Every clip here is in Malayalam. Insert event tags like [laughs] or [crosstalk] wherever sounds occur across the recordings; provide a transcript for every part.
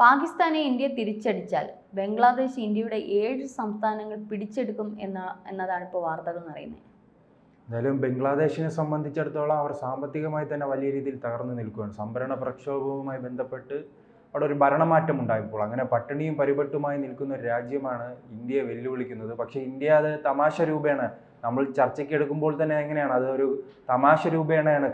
പാകിസ്ഥാനെ ഇന്ത്യ തിരിച്ചടിച്ചാൽ ബംഗ്ലാദേശ് ഇന്ത്യയുടെ ഏഴ് സംസ്ഥാനങ്ങൾ പിടിച്ചെടുക്കും എന്ന എന്നതാണ് ഇപ്പോൾ വാർത്തകൾ പറയുന്നത് എന്തായാലും ബംഗ്ലാദേശിനെ സംബന്ധിച്ചിടത്തോളം അവർ സാമ്പത്തികമായി തന്നെ വലിയ രീതിയിൽ തകർന്നു നിൽക്കുകയാണ്. സംഭരണ പ്രക്ഷോഭവുമായി ബന്ധപ്പെട്ട് അവിടെ ഒരു ഭരണമാറ്റം ഉണ്ടായപ്പോൾ അങ്ങനെ പട്ടിണിയും പരിപട്ടുമായി നിൽക്കുന്ന ഒരു രാജ്യമാണ് ഇന്ത്യയെ വെല്ലുവിളിക്കുന്നത്. പക്ഷേ ഇന്ത്യ അത് തമാശ രൂപേണ നമ്മൾ ചർച്ചയ്ക്ക് എടുക്കുമ്പോൾ തന്നെ എങ്ങനെയാണ് അത് ഒരു തമാശ രൂപേണയാണ്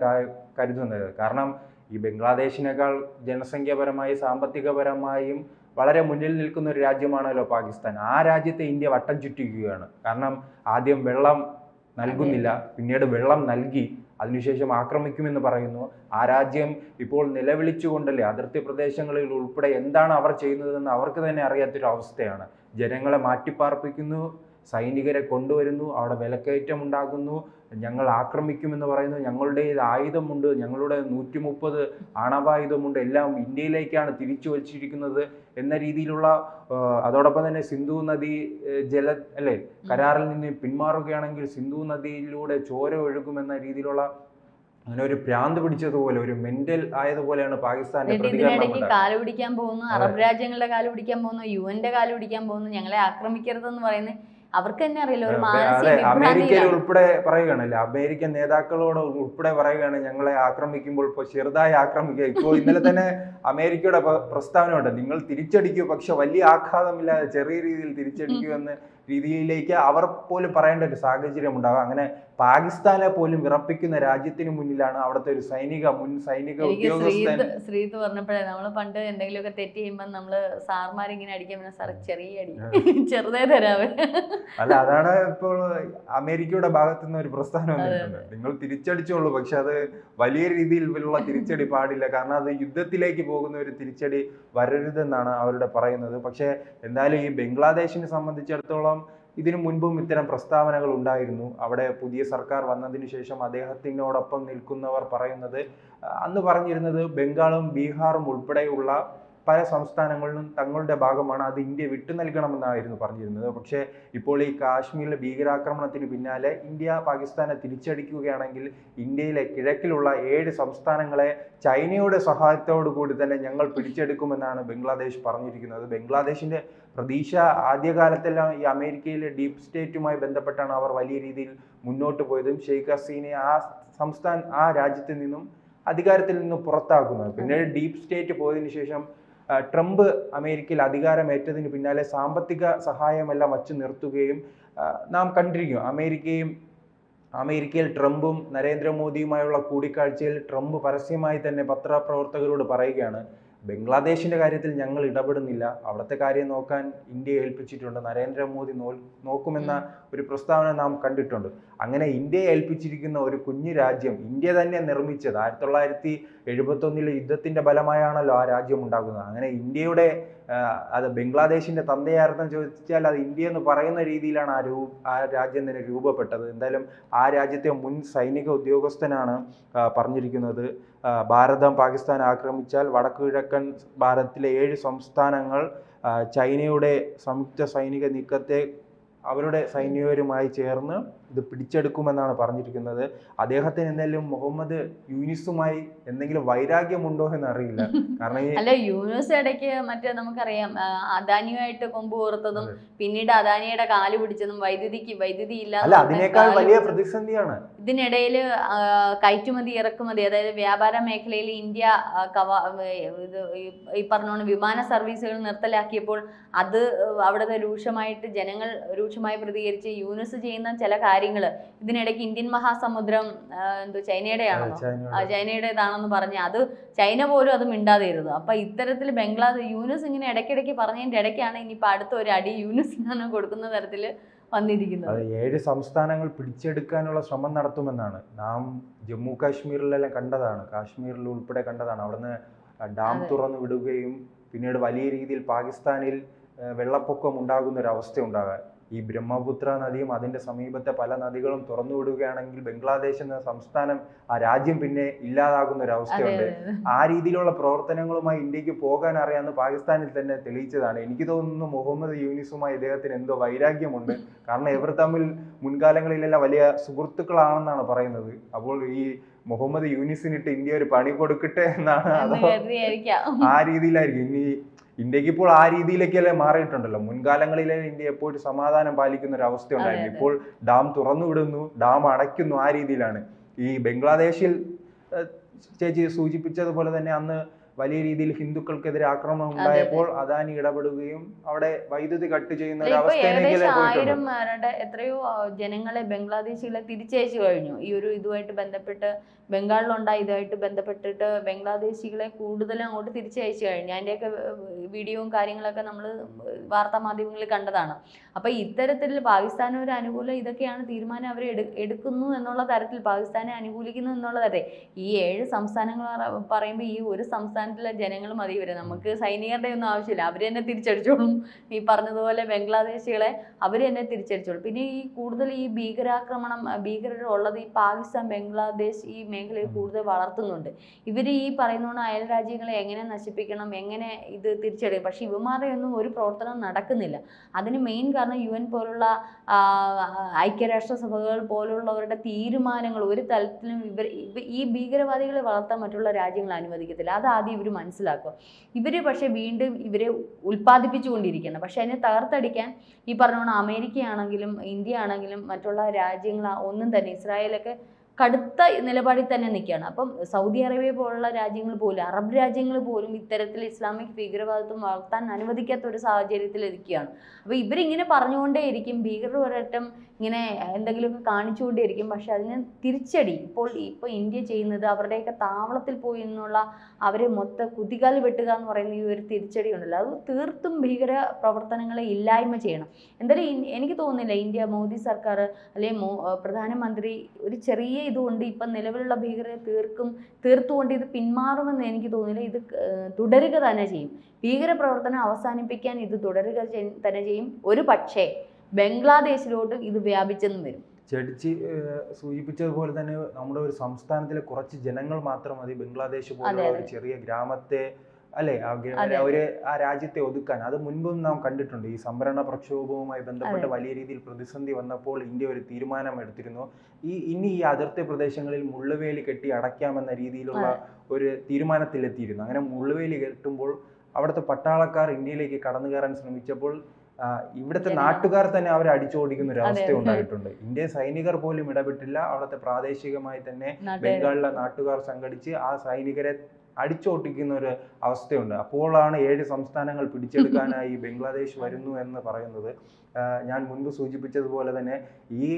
കരുതുന്നത്. കാരണം ഈ ബംഗ്ലാദേശിനേക്കാൾ ജനസംഖ്യാപരമായി സാമ്പത്തികപരമായും വളരെ മുന്നിൽ നിൽക്കുന്ന ഒരു രാജ്യമാണല്ലോ പാകിസ്ഥാൻ. ആ രാജ്യത്തെ ഇന്ത്യ വട്ടം ചുറ്റിക്കുകയാണ്. കാരണം ആദ്യം വെള്ളം നൽകുന്നില്ല പിന്നീട് വെള്ളം നൽകി അതിനുശേഷം ആക്രമിക്കുമെന്ന് പറയുന്നു. ആ രാജ്യം ഇപ്പോൾ നിലവിളിച്ചുകൊണ്ടല്ലേ അതിർത്തി പ്രദേശങ്ങളിൽ ഉൾപ്പെടെ എന്താണ് അവർ ചെയ്യുന്നതെന്ന് അവർക്ക് തന്നെ അറിയാത്തൊരു അവസ്ഥയാണ് ജനങ്ങളെ മാറ്റിപ്പാർപ്പിക്കുന്നു സൈനികരെ കൊണ്ടുവരുന്നു അവിടെ വിലക്കയറ്റം ഉണ്ടാകുന്നു ഞങ്ങൾ ആക്രമിക്കുമെന്ന് പറയുന്നു ഞങ്ങളുടെ ആയുധമുണ്ട് ഞങ്ങളുടെ നൂറ്റി മുപ്പത് ആണവായുധമുണ്ട് എല്ലാം ഇന്ത്യയിലേക്കാണ് തിരിച്ചു വച്ചിരിക്കുന്നത് എന്ന രീതിയിലുള്ള അതോടൊപ്പം തന്നെ സിന്ധു നദി ജല അല്ലേ കരാറിൽ നിന്ന് പിന്മാറുകയാണെങ്കിൽ സിന്ധു നദിയിലൂടെ ചോര ഒഴുകുമെന്ന രീതിയിലുള്ള അങ്ങനെ ഒരു ഭ്രാന്ത് പിടിച്ചതുപോലെ ഒരു മെന്റൽ ആയതുപോലെയാണ് പാകിസ്ഥാന്റെ ഇതിനിടയ്ക്ക് കാൽ പിടിക്കാൻ പോകുന്നു? അറബ് രാജ്യങ്ങളുടെ കാൽ പിടിക്കാൻ പോകുന്നു യു എന്റെ കാൽ പിടിക്കാൻ പോകുന്നു ഞങ്ങളെ ആക്രമിക്കരുതെന്ന് പറയുന്നത് അവർക്ക് തന്നെ അറിയില്ല ഒരു മാനസിക അമേരിക്കയിൽ ഉൾപ്പെടെ പറയുകയാണല്ലേ അമേരിക്കൻ നേതാക്കളോട് ഉൾപ്പെടെ പറയുകയാണ് ഞങ്ങളെ ആക്രമിക്കുമ്പോൾ ഇപ്പോൾ ചെറുതായി ആക്രമിക്കുക. ഇപ്പോൾ ഇന്നലെ തന്നെ അമേരിക്കയുടെ പ്രസ്താവന ഉണ്ട് നിങ്ങൾ തിരിച്ചടിക്കൂ പക്ഷെ വലിയ ആഘാതമില്ലാതെ ചെറിയ രീതിയിൽ തിരിച്ചടിക്കൂ എന്ന രീതിയിലേക്ക് അവർ പോലും പറയേണ്ട ഒരു സാഹചര്യം ഉണ്ടാകും. അങ്ങനെ പാകിസ്ഥാനെ പോലും വിറപ്പിക്കുന്ന രാജ്യത്തിന് മുന്നിലാണ് അവിടുത്തെ ഒരു സൈനിക മുൻ സൈനിക ഉദ്യോഗസ്ഥൻ ശ്രീത് പറഞ്ഞപ്പോഴേ നമ്മൾ പണ്ട് എന്തെങ്കിലുമൊക്കെ തെറ്റ് ചെയ്യുമ്പോൾ നമ്മൾ സാർമാർ ഇങ്ങനെ അടിക്കാൻ പിന്നെ സാർ ചെറിയ അടി. ചെറുതേ തരാവേ. അല്ല അതാണ് ഇപ്പോൾ അമേരിക്കയുടെ ഭാഗത്തു നിന്ന് ഒരു പ്രസ്ഥാനം വന്നിട്ടുണ്ട്. നിങ്ങൾ തിരിച്ചടിച്ചോളൂ പക്ഷെ അത് വലിയ രീതിയിലുള്ള തിരിച്ചടി പാടില്ല. കാരണം അത് യുദ്ധത്തിലേക്ക് പോകുന്ന ഒരു തിരിച്ചടി വരരുതെന്നാണ് അവരുടെ പറയുന്നത്. പക്ഷെ എന്തായാലും ഈ ബംഗ്ലാദേശിനെ സംബന്ധിച്ചിടത്തോളം ഇതിനു മുൻപും ഇത്തരം പ്രസ്താവനകൾ ഉണ്ടായിരുന്നു. അവിടെ പുതിയ സർക്കാർ വന്നതിന് ശേഷം അദ്ദേഹത്തിനോടൊപ്പം നിൽക്കുന്നവർ പറയുന്നത് അന്ന് പറഞ്ഞിരുന്നത് ബംഗാളും ബീഹാറും ഉൾപ്പെടെയുള്ള പല സംസ്ഥാനങ്ങളിലും തങ്ങളുടെ ഭാഗമാണ് അത് ഇന്ത്യ വിട്ടു നൽകണമെന്നായിരുന്നു പറഞ്ഞിരുന്നത്. പക്ഷേ ഇപ്പോൾ ഈ കാശ്മീരിലെ ഭീകരാക്രമണത്തിന് പിന്നാലെ ഇന്ത്യ പാകിസ്ഥാനെ തിരിച്ചടിക്കുകയാണെങ്കിൽ ഇന്ത്യയിലെ കിഴക്കിലുള്ള ഏഴ് സംസ്ഥാനങ്ങളെ ചൈനയുടെ സഹായത്തോടു കൂടി തന്നെ ഞങ്ങൾ പിടിച്ചെടുക്കുമെന്നാണ് ബംഗ്ലാദേശ് പറഞ്ഞിരിക്കുന്നത്. ബംഗ്ലാദേശിന്റെ പ്രതീക്ഷ ആദ്യകാലത്തെല്ലാം ഈ അമേരിക്കയിലെ ഡീപ് സ്റ്റേറ്റുമായി ബന്ധപ്പെട്ടാണ് അവർ വലിയ രീതിയിൽ മുന്നോട്ട് പോയതും ഷെയ്ഖ് ഹസീനെ ആ സംസ്ഥാന ആ രാജ്യത്തിൽ നിന്നും അധികാരത്തിൽ നിന്നും പുറത്താക്കുന്നത്. പിന്നെ ഡീപ് സ്റ്റേറ്റ് പോയതിനു ശേഷം ട്രംപ് അമേരിക്കയിൽ അധികാരമേറ്റതിന് പിന്നാലെ സാമ്പത്തിക സഹായമെല്ലാം വച്ചു നിർത്തുകയും നാം കണ്ടിരിക്കും അമേരിക്കയും അമേരിക്കയിൽ ട്രംപും നരേന്ദ്രമോദിയുമായുള്ള കൂടിക്കാഴ്ചയിൽ ട്രംപ് പരസ്യമായി തന്നെ പത്രപ്രവർത്തകരോട് പറയുകയാണ്. ബംഗ്ലാദേശിന്റെ കാര്യത്തിൽ ഞങ്ങൾ ഇടപെടുന്നില്ല. അവിടുത്തെ കാര്യം നോക്കാൻ ഇന്ത്യയെ ഏൽപ്പിച്ചിട്ടുണ്ട്. നരേന്ദ്രമോദി നോ നോക്കുമെന്ന ഒരു പ്രസ്താവന നാം കണ്ടിട്ടുണ്ട്. അങ്ങനെ ഇന്ത്യയെ ഏൽപ്പിച്ചിരിക്കുന്ന ഒരു കുഞ്ഞു രാജ്യം ഇന്ത്യ തന്നെ നിർമ്മിച്ചത് ആയിരത്തി തൊള്ളായിരത്തി എഴുപത്തൊന്നിലെ യുദ്ധത്തിന്റെ ഫലമായാണല്ലോ ആ രാജ്യം ഉണ്ടാകുന്നത്. അങ്ങനെ ഇന്ത്യയുടെ അത് ബംഗ്ലാദേശിന്റെ തന്തയാർത്ഥം ചോദിച്ചാൽ അത് ഇന്ത്യ എന്ന് പറയുന്ന രീതിയിലാണ് ആ രൂ ആ രാജ്യം തന്നെ രൂപപ്പെട്ടത്. എന്തായാലും ആ രാജ്യത്തെ മുൻ സൈനിക ഉദ്യോഗസ്ഥനാണ് പറഞ്ഞിരിക്കുന്നത്. ഭാരതം പാകിസ്ഥാൻ ആക്രമിച്ചാൽ വടക്കുകിഴക്കൻ ഭാരതത്തിലെ ഏഴ് സംസ്ഥാനങ്ങൾ ചൈനയുടെ സംയുക്ത സൈനിക നീക്കത്തെ അവരുടെ സൈനികരുമായി ചേർന്ന് ഇത് പിടിച്ചെടുക്കുമെന്നാണ് പറഞ്ഞിരിക്കുന്നത്. അദ്ദേഹത്തിന് എന്തെങ്കിലും മുഹമ്മദ് യൂനിസുമായി എന്തെങ്കിലും വൈരാഗ്യമുണ്ടോ എന്ന് അറിയില്ല [laughs] കാരണം അല്ല യൂനിസ് ഇടയ്ക്ക് മറ്റേ നമുക്കറിയാം അദാനിയുമായിട്ട് കൊമ്പ് കോർത്തതും പിന്നീട് അദാനിയുടെ കാൽ പിടിച്ചതും വൈദ്യുതിക്ക് വൈദ്യുതി ഇല്ല അതിനേക്കാൾ വലിയ പ്രതിസന്ധിയാണ്. ഇതിനിടയിൽ കയറ്റുമതി ഇറക്കുമതി അതായത് വ്യാപാര മേഖലയിൽ ഇന്ത്യ ഇത് ഈ- പറഞ്ഞോണ്ട് വിമാന സർവീസുകൾ നിർത്തലാക്കിയപ്പോൾ അത് അവിടുത്തെ രൂക്ഷമായിട്ട് ജനങ്ങൾ രൂക്ഷമായി പ്രതികരിച്ച് യൂനിസ് ചെയ്യുന്ന ചില കാര്യങ്ങൾ ഇതിനിടയ്ക്ക് ഇന്ത്യൻ മഹാസമുദ്രം എന്തോ ചൈനയുടെയാണോ? ചൈനയുടേതാണെന്ന് പറഞ്ഞ് അത് ചൈന പോലും അത് മിണ്ടാതിരുന്നു. അപ്പൊ ഇത്തരത്തിൽ ബംഗ്ലാദേശ് യൂനിസ് ഇങ്ങനെ ഇടയ്ക്കിടയ്ക്ക് പറഞ്ഞതിന്റെ ഇടയ്ക്കാണ് ഇനിയിപ്പോ അടുത്ത ഒരു അടി യൂനുസിനാണ് കൊടുക്കുന്ന തരത്തിൽ വന്നിരിക്കുന്നത്. അത് ഏഴ് സംസ്ഥാനങ്ങൾ പിടിച്ചെടുക്കാനുള്ള ശ്രമം നടത്തുമെന്നാണ്. നാം ജമ്മു കാശ്മീരിലെല്ലാം കണ്ടതാണ്. കാശ്മീരിൽ ഉൾപ്പെടെ കണ്ടതാണ്. അവിടുന്ന് ഡാം. തുറന്നു വിടുകയും പിന്നീട് വലിയ രീതിയിൽ പാകിസ്ഥാനിൽ വെള്ളപ്പൊക്കം ഉണ്ടാകുന്ന ഒരു അവസ്ഥ ഉണ്ടാകാൻ ഈ ബ്രഹ്മപുത്ര നദിയും അതിന്റെ സമീപത്തെ പല നദികളും തുറന്നു വിടുകയാണെങ്കിൽ ബംഗ്ലാദേശ് എന്ന സംസ്ഥാനം ആ രാജ്യം പിന്നെ ഇല്ലാതാകുന്ന ഒരു അവസ്ഥയുണ്ട്. ആ രീതിയിലുള്ള പ്രവർത്തനങ്ങളുമായി ഇന്ത്യയ്ക്ക് പോകാൻ അറിയാമെന്ന് പാകിസ്ഥാനിൽ തന്നെ തെളിയിച്ചതാണ്. എനിക്ക് തോന്നുന്നു മുഹമ്മദ് യൂനിസുമായി ഇദ്ദേഹത്തിന് എന്തോ വൈരാഗ്യമുണ്ട്. കാരണം ഇവർ തമ്മിൽ മുൻകാലങ്ങളിലെല്ലാം വലിയ സുഹൃത്തുക്കളാണെന്നാണ് പറയുന്നത്. അപ്പോൾ ഈ മുഹമ്മദ് യൂനിസിനിട്ട് ഇന്ത്യ ഒരു പണി കൊടുക്കട്ടെ എന്നാണ് ആ രീതിയിലായിരിക്കും. ഇനി ഇന്ത്യയ്ക്ക് ഇപ്പോൾ ആ രീതിയിലേക്കല്ലേ മാറിയിട്ടുണ്ടല്ലോ. മുൻകാലങ്ങളിലെ ഇന്ത്യ എപ്പോഴും സമാധാനം പാലിക്കുന്ന ഒരു അവസ്ഥ ഉണ്ടായിരുന്നു. ഇപ്പോൾ ഡാം തുറന്നു വിടുന്നു ഡാം അടയ്ക്കുന്നു ആ രീതിയിലാണ്. ഈ ബംഗ്ലാദേശിൽ ചേച്ചി സൂചിപ്പിച്ചതുപോലെ തന്നെ അന്ന് വലിയ രീതിയിൽ ഹിന്ദുക്കൾക്കെതിരെ ആക്രമണം. ഉണ്ടായപ്പോൾ അദാനി ഇടപെടുകയും അവിടെ വൈദ്യുതി കട്ട് ചെയ്യുന്ന ഒരു ആയിരം എത്രയോ ജനങ്ങളെ ബംഗ്ലാദേശികളെ തിരിച്ചയച്ചു കഴിഞ്ഞു. ഈ ഒരു ഇതുമായിട്ട് ബന്ധപ്പെട്ട് ബംഗാളിലുണ്ടായ ഇതുമായിട്ട് ബന്ധപ്പെട്ടിട്ട് ബംഗ്ലാദേശികളെ കൂടുതലും അങ്ങോട്ട് തിരിച്ചയച്ചു കഴിഞ്ഞു. അതിന്റെയൊക്കെ വീഡിയോയും കാര്യങ്ങളൊക്കെ നമ്മൾ വാർത്താ മാധ്യമങ്ങളിൽ കണ്ടതാണ്. അപ്പൊ ഇത്തരത്തിൽ പാകിസ്ഥാന് ഒരു അനുകൂലം ഇതൊക്കെയാണ് തീരുമാനം അവർ എടുക്കുന്നു എന്നുള്ള തരത്തിൽ പാകിസ്ഥാനെ അനുകൂലിക്കുന്നു എന്നുള്ള തരത്തിൽ ഈ ഏഴ് സംസ്ഥാനങ്ങൾ പറയുമ്പോൾ ഈ ഒരു സംസ്ഥാനത്തിലെ ജനങ്ങൾ മതി ഇവരെ. നമുക്ക് സൈനികരുടെ ഒന്നും ആവശ്യമില്ല. അവർ തന്നെ തിരിച്ചടിച്ചോളും. ഈ പറഞ്ഞതുപോലെ ബംഗ്ലാദേശികളെ അവർ തന്നെ തിരിച്ചടിച്ചോളും. പിന്നെ ഈ കൂടുതൽ ഈ ഭീകരാക്രമണം ഭീകരർ ഉള്ളത് ഈ പാകിസ്ഥാൻ ബംഗ്ലാദേശ് ഈ മേഖലയിൽ കൂടുതൽ വളർത്തുന്നുണ്ട്. ഇവർ ഈ പറയുന്നതുകൊണ്ട് അയൽ രാജ്യങ്ങളെ എങ്ങനെ നശിപ്പിക്കണം എങ്ങനെ ഇത് തിരിച്ചടിക്കും? പക്ഷേ ഇവന്മാരുടെ ഒന്നും ഒരു പ്രവർത്തനം നടക്കുന്നില്ല. അതിന് മെയിൻ കാരണം യു എൻ പോലുള്ള ഐക്യരാഷ്ട്രസഭകൾ ഐക്യരാഷ്ട്ര സഭകൾ പോലുള്ളവരുടെ തീരുമാനങ്ങൾ ഒരു തലത്തിലും ഇവർ ഇവ- ഈ ഭീകരവാദികളെ വളർത്താൻ മറ്റുള്ള രാജ്യങ്ങൾ അനുവദിക്കത്തില്ല. അത് ആദ്യം ഇവർ മനസ്സിലാക്കുക. ഇവർ പക്ഷേ വീണ്ടും ഇവരെ ഉൽപ്പാദിപ്പിച്ചുകൊണ്ടിരിക്കുന്നത് പക്ഷെ അതിനെ തകർത്തടിക്കാൻ ഈ പറഞ്ഞ അമേരിക്കയാണെങ്കിലും ഇന്ത്യ ആണെങ്കിലും മറ്റുള്ള രാജ്യങ്ങൾ ഒന്നും തന്നെ ഇസ്രായേലൊക്കെ കടുത്ത നിലപാടിൽ തന്നെ നിൽക്കുകയാണ്. അപ്പം സൗദി അറേബ്യ പോലുള്ള രാജ്യങ്ങൾ പോലും അറബ് രാജ്യങ്ങൾ പോലും ഇത്തരത്തിൽ ഇസ്ലാമിക് ഭീകരവാദത്വം വളർത്താൻ അനുവദിക്കാത്ത ഒരു സാഹചര്യത്തിൽ ഇരിക്കുകയാണ്. അപ്പോൾ ഇവരിങ്ങനെ പറഞ്ഞുകൊണ്ടേയിരിക്കും ഭീകരർ ഒരറ്റം ഇങ്ങനെ എന്തെങ്കിലുമൊക്കെ കാണിച്ചുകൊണ്ടേയിരിക്കും. പക്ഷെ അതിന് തിരിച്ചടി ഇപ്പോൾ ഇപ്പോൾ ഇന്ത്യ ചെയ്യുന്നത് അവരുടെയൊക്കെ താവളത്തിൽ പോയി എന്നുള്ള അവരെ മൊത്ത കുതികാൽ വെട്ടുക എന്ന് പറയുന്ന ഈ ഒരു തിരിച്ചടി ഉണ്ടല്ലോ. അത് തീർത്തും ഭീകര പ്രവർത്തനങ്ങളെ ഇല്ലായ്മ ചെയ്യണം. എന്തായാലും എനിക്ക് തോന്നുന്നില്ല ഇന്ത്യ മോദി സർക്കാർ അല്ലെങ്കിൽ പ്രധാനമന്ത്രി ഒരു ചെറിയ ഇതുകൊണ്ട് ഇപ്പം നിലവിലുള്ള ഭീകരരെ തീർക്കും തീർത്തുകൊണ്ട് ഇത് പിന്മാറുമെന്ന് എനിക്ക് തോന്നുന്നില്ല. ഇത് തുടരുക തന്നെ ചെയ്യും. ഭീകരപ്രവർത്തനം അവസാനിപ്പിക്കാൻ ഇത് തുടരുക തന്നെ ചെയ്യും. ഒരു പക്ഷേ ബംഗ്ലാദേശിലോട്ട് ഇത് വ്യാപിച്ചെന്നും വരും. ചടിച്ച് സൂചിപ്പിച്ചതുപോലെ തന്നെ നമ്മുടെ ഒരു സംസ്ഥാനത്തിലെ കുറച്ച് ജനങ്ങൾ മാത്രം മതി. ബംഗ്ലാദേശ് പോലുള്ള ഒരു ചെറിയ ഗ്രാമത്തെ അല്ലെ? ഒരു ആ രാജ്യത്തെ ഒതുക്കാൻ. അത് മുൻപും നാം കണ്ടിട്ടുണ്ട്. ഈ സംവരണ പ്രക്ഷോഭവുമായി ബന്ധപ്പെട്ട് വലിയ രീതിയിൽ പ്രതിസന്ധി വന്നപ്പോൾ ഇന്ത്യ ഒരു തീരുമാനം എടുത്തിരുന്നു. ഈ ഇനി ഈ അതിർത്തി പ്രദേശങ്ങളിൽ മുള്ളുവേലി കെട്ടി അടയ്ക്കാമെന്ന രീതിയിലുള്ള ഒരു തീരുമാനത്തിലെത്തിയിരുന്നു. അങ്ങനെ മുള്ളുവേലി കെട്ടുമ്പോൾ അവിടുത്തെ പട്ടാളക്കാർ ഇന്ത്യയിലേക്ക് കടന്നു കയറാൻ ശ്രമിച്ചപ്പോൾ ഇവിടുത്തെ നാട്ടുകാർ തന്നെ അവരെ അടിച്ചോടിക്കുന്ന ഒരു അവസ്ഥ ഉണ്ടായിട്ടുണ്ട്. ഇന്ത്യ സൈനികർ പോലും ഇടപെട്ടില്ല. അവിടുത്തെ പ്രാദേശികമായി തന്നെ ബംഗാളിലെ നാട്ടുകാർ സംഘടിച്ച് ആ സൈനികരെ അടിച്ചോട്ടിക്കുന്ന ഒരു അവസ്ഥയുണ്ട്. അപ്പോഴാണ് ഏഴ് സംസ്ഥാനങ്ങൾ പിടിച്ചെടുക്കാനായി [laughs] ബംഗ്ലാദേശ് വരുന്നു എന്ന് പറയുന്നത്. ഞാൻ മുൻപ് സൂചിപ്പിച്ചതുപോലെ തന്നെ ഈ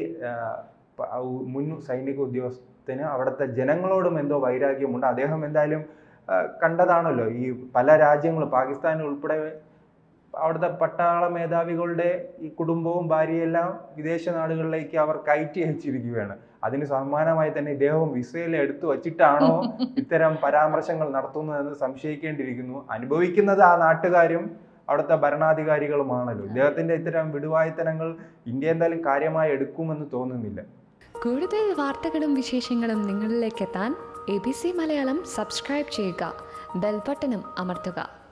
മുൻ സൈനിക ഉദ്യോഗസ്ഥന് അവിടുത്തെ ജനങ്ങളോടും എന്തോ വൈരാഗ്യമുണ്ട്. അദ്ദേഹം എന്തായാലും കണ്ടതാണല്ലോ ഈ പല രാജ്യങ്ങളും പാകിസ്ഥാൻ ഉൾപ്പെടെ അവിടുത്തെ പട്ടാള മേധാവികളുടെ ഈ കുടുംബവും ഭാര്യയെല്ലാം വിദേശ നാടുകളിലേക്ക് അവർ കയറ്റി അയച്ചിരിക്കുകയാണ്. അതിന് സമ്മാനമായി തന്നെ ഇദ്ദേഹം വിസയിൽ എടുത്തു വച്ചിട്ടാണോ [laughs] ഇത്തരം പരാമർശങ്ങൾ നടത്തുന്നതെന്ന് സംശയിക്കേണ്ടിയിരിക്കുന്നു. അനുഭവിക്കുന്നത് ആ നാട്ടുകാരും അവിടുത്തെ ഭരണാധികാരികളുമാണല്ലോ. ഇദ്ദേഹത്തിന്റെ ഇത്തരം വിടുവായത്തനങ്ങൾ ഇന്ത്യ എന്തായാലും കാര്യമായി എടുക്കുമെന്ന് തോന്നുന്നില്ല. കൂടുതൽ വാർത്തകളും വിശേഷങ്ങളും നിങ്ങളിലേക്ക് എത്താൻ A B C Malayalam subscribe ചെയ്യുക. ബെൽബട്ടനും അമർത്തുക.